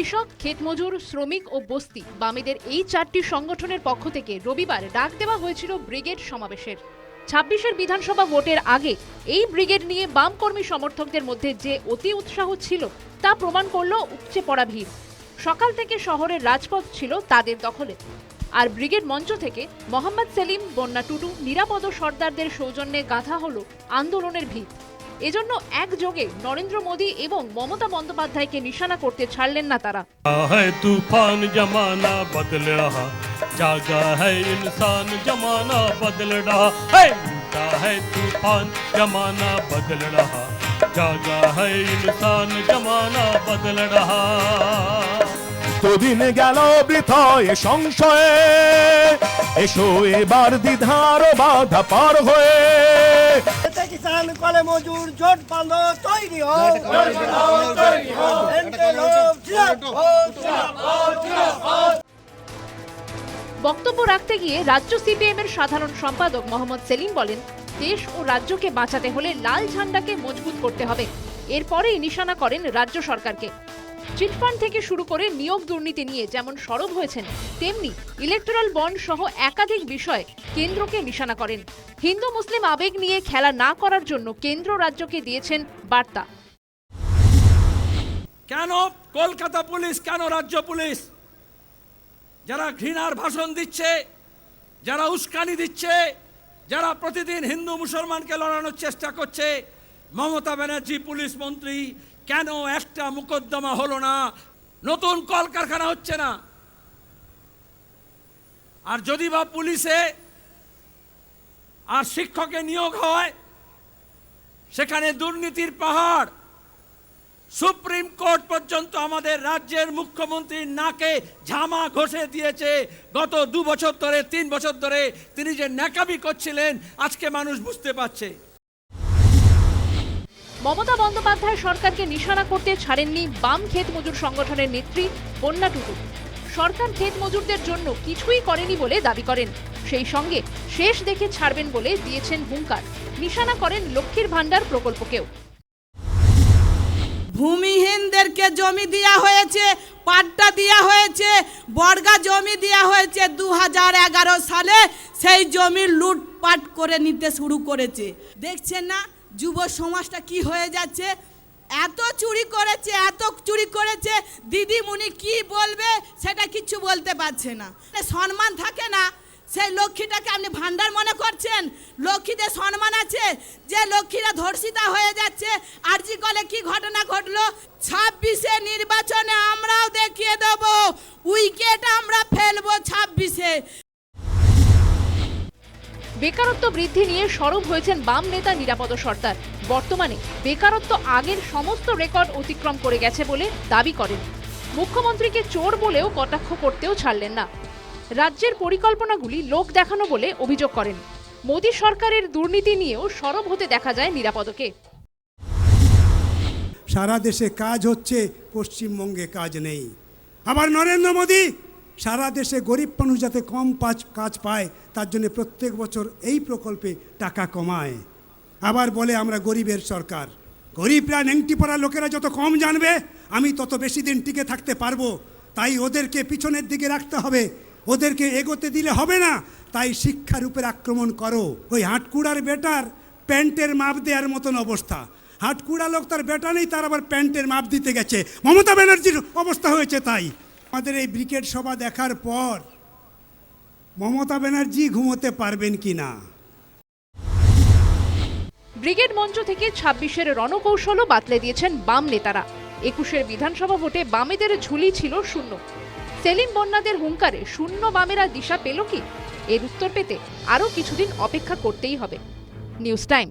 কৃষক ক্ষেতমজুর শ্রমিক ও বস্তি বামেদের এই চারটি সংগঠনের পক্ষ থেকে রবিবার ডাক দেওয়া হয়েছিল ব্রিগেড সমাবেশের। ছাব্বিশের বিধানসভা ভোটের আগে এই ব্রিগেড নিয়ে বাম কর্মী সমর্থকদের মধ্যে যে অতি উৎসাহ ছিল তা প্রমাণ করল উপচে পড়া ভিড়। সকাল থেকে শহরের রাজপথ ছিল তাদের দখলে। আর ব্রিগেড মঞ্চ থেকে মোহাম্মদ সেলিম, বন্যা টুডু নিরাপদ সর্দারদের সৌজন্যে গাঁথা হলো আন্দোলনের ভিত। এজন্য একযোগে নরেন্দ্র মোদী এবং মমতা বন্দ্যোপাধ্যায়কে নিশানা করতে ছাড়লেন না তারা है तूफान जमाना बदल रहा जागा है इंसान जमाना बदल रहा है उल्टा है तूफान जमाना बदल रहा जागा है इंसान जमाना बदल रहा দুদিন গেল বৃথয়ে সংশয়ে এসো এবার দ্বিধার বাধা পার হয়ে এতে কিষান কলে মজুর জোট বাঁধো তৈরি বক্তব্য রাখতে গিয়ে রাজ্য সিপিএম এর সাধারণ সম্পাদক মোহাম্মদ সেলিম বলেন দেশ ও রাজ্যকে বাঁচাতে হলে লাল ঝান্ডাকে মজবুত করতে হবে। এরপরেই নিশানা করেন রাজ্য সরকারকে। চিটফান্ড থেকে শুরু করে নিয়োগ দুর্নীতি নিয়ে যেমন সরব হয়েছেন, তেমনি ইলেকট্রাল বন্ড সহ একাধিক বিষয় কেন্দ্রকে নিশানা করেন। হিন্দু মুসলিম আবেগ নিয়ে খেলা না করার জন্য কেন্দ্র রাজ্যকে দিয়েছেন বার্তা। কেন কলকাতা পুলিশ, কেন রাজ্য পুলিশ? যারা ঘৃণার ভাষণ দিচ্ছে, যারা উস্কানি দিচ্ছে, যারা প্রতিদিন হিন্দু মুসলমানকে লড়ানোর চেষ্টা করছে, মমতা ব্যানার্জি পুলিশ মন্ত্রী কেন একটা মোকদ্দমা হলো না? নতুন কলকারখানা হচ্ছে না। আর যদি বা পুলিশে আর শিক্ষকে নিয়োগ হয়, সেখানে দুর্নীতির পাহাড়। সুপ্রিম কোর্ট পর্যন্ত আমাদের রাজ্যের মুখ্যমন্ত্রীর নাকে ঝামা ঘষে দিয়েছে। গত দু বছর ধরে, তিন বছর ধরে তিনি যে ন্যাকামি করছিলেন, আজকে মানুষ বুঝতে পারছে। মমতা বন্দ্যোপাধ্যায় সরকারকে নিশানা করতে ছাড়েননি বাম ক্ষেত মজুর সংগঠনের নেত্রী বন্যা টুটু। সরকার ক্ষেত মজুরদের জন্য কিছুই করেনি বলে দাবি করেন। সেই সঙ্গে শেষ দেখে ছাড়বেন বলে দিয়েছেন হুঙ্কার। নিশানা করেন লক্ষ্মীর ভাণ্ডার প্রকল্পকেও। ভূমিহীনদেরকে জমি দেওয়া হয়েছে, পাট্টা দেওয়া হয়েছে, বর্গা জমি দেওয়া হয়েছে দু হাজার এগারো সালে। সেই জমি লুটপাট করে নিতে শুরু করেছে। দেখছেন না? যুব সমাজটা কি হয়ে যাচ্ছে? এত চুরি করেছে, এত চুরি করেছে, দিদিমণি কি বলবে সেটা কিচ্ছু বলতে পারছে না। সম্মান থাকে না, সেই লক্ষ্মীটাকে আপনি ভান্ডার মনে করছেন? লক্ষ্মীদের সম্মান আছে যে লক্ষ্মীরা ধর্ষিতা হয়ে যাচ্ছে। আর জি কলে কি ঘটনা ঘটলো? ছাব্বিশে নির্বাচনে আমরাও দেখিয়ে দেব, উইকেট আমরা ফেলব ছাব্বিশে। বেকারত্ব বৃদ্ধি নিয়ে সরব হয়েছেন বাম নেতা নিরাপদ সর্দার। বর্তমানে বেকারত্ব আগের সমস্ত রেকর্ড অতিক্রম করে গেছে বলে দাবি করেন। মুখ্যমন্ত্রীকে চোর বলেও কটাক্ষ করতেও ছাড়লেন না। রাজ্যের পরিকল্পনাগুলি লোক দেখানো বলে অভিযোগ করেন। মোদী সরকারের দুর্নীতি নিয়েও সরব হতে দেখা যায় নিরাপদকে। সারা দেশে কাজ হচ্ছে, পশ্চিমবঙ্গে কাজ নেই। আবার নরেন্দ্র মোদী সারা দেশে গরিব মানুষ যাতে কম পাঁচ, কাজ পায়, তার জন্য প্রত্যেক বছর এই প্রকল্পে টাকা কমায়। আবার বলে আমরা গরিবের সরকার, গরিবরা নেংটি পড়া লোকেরা যত কম জানবে, আমি তত বেশি দিন টিকে থাকতে পারব। তাই ওদেরকে পিছনের দিকে রাখতে হবে। ওদেরকে এগোতে দিলে হবে না। তাই শিক্ষার উপর আক্রমণ করো। ওই হাটকুড়ার বেটার প্যান্টের মাপ দেওয়ার মতন অবস্থা। হাটকুড়া লোক তার বেটা নেই, তার আবার প্যান্টের মাপ দিতে গেছে। মমতা ব্যানার্জির অবস্থা হয়েছে তাই। আমাদের এই ব্রিগেড সভা দেখার পর মমতা ব্যানার্জি ঘুমোতে পারবেন কি না? ব্রিগেড মঞ্চ থেকে ছাব্বিশের রণকৌশলও বাতলে দিয়েছেন বাম নেতারা। একুশের বিধানসভা ভোটে বামেদের ঝুলি ছিল শূন্য। সেলিম বন্যাদের হুঙ্কারে শূন্য বামেরা দিশা পেল কি? এর উত্তর পেতে আরও কিছুদিন অপেক্ষা করতেই হবে। News time.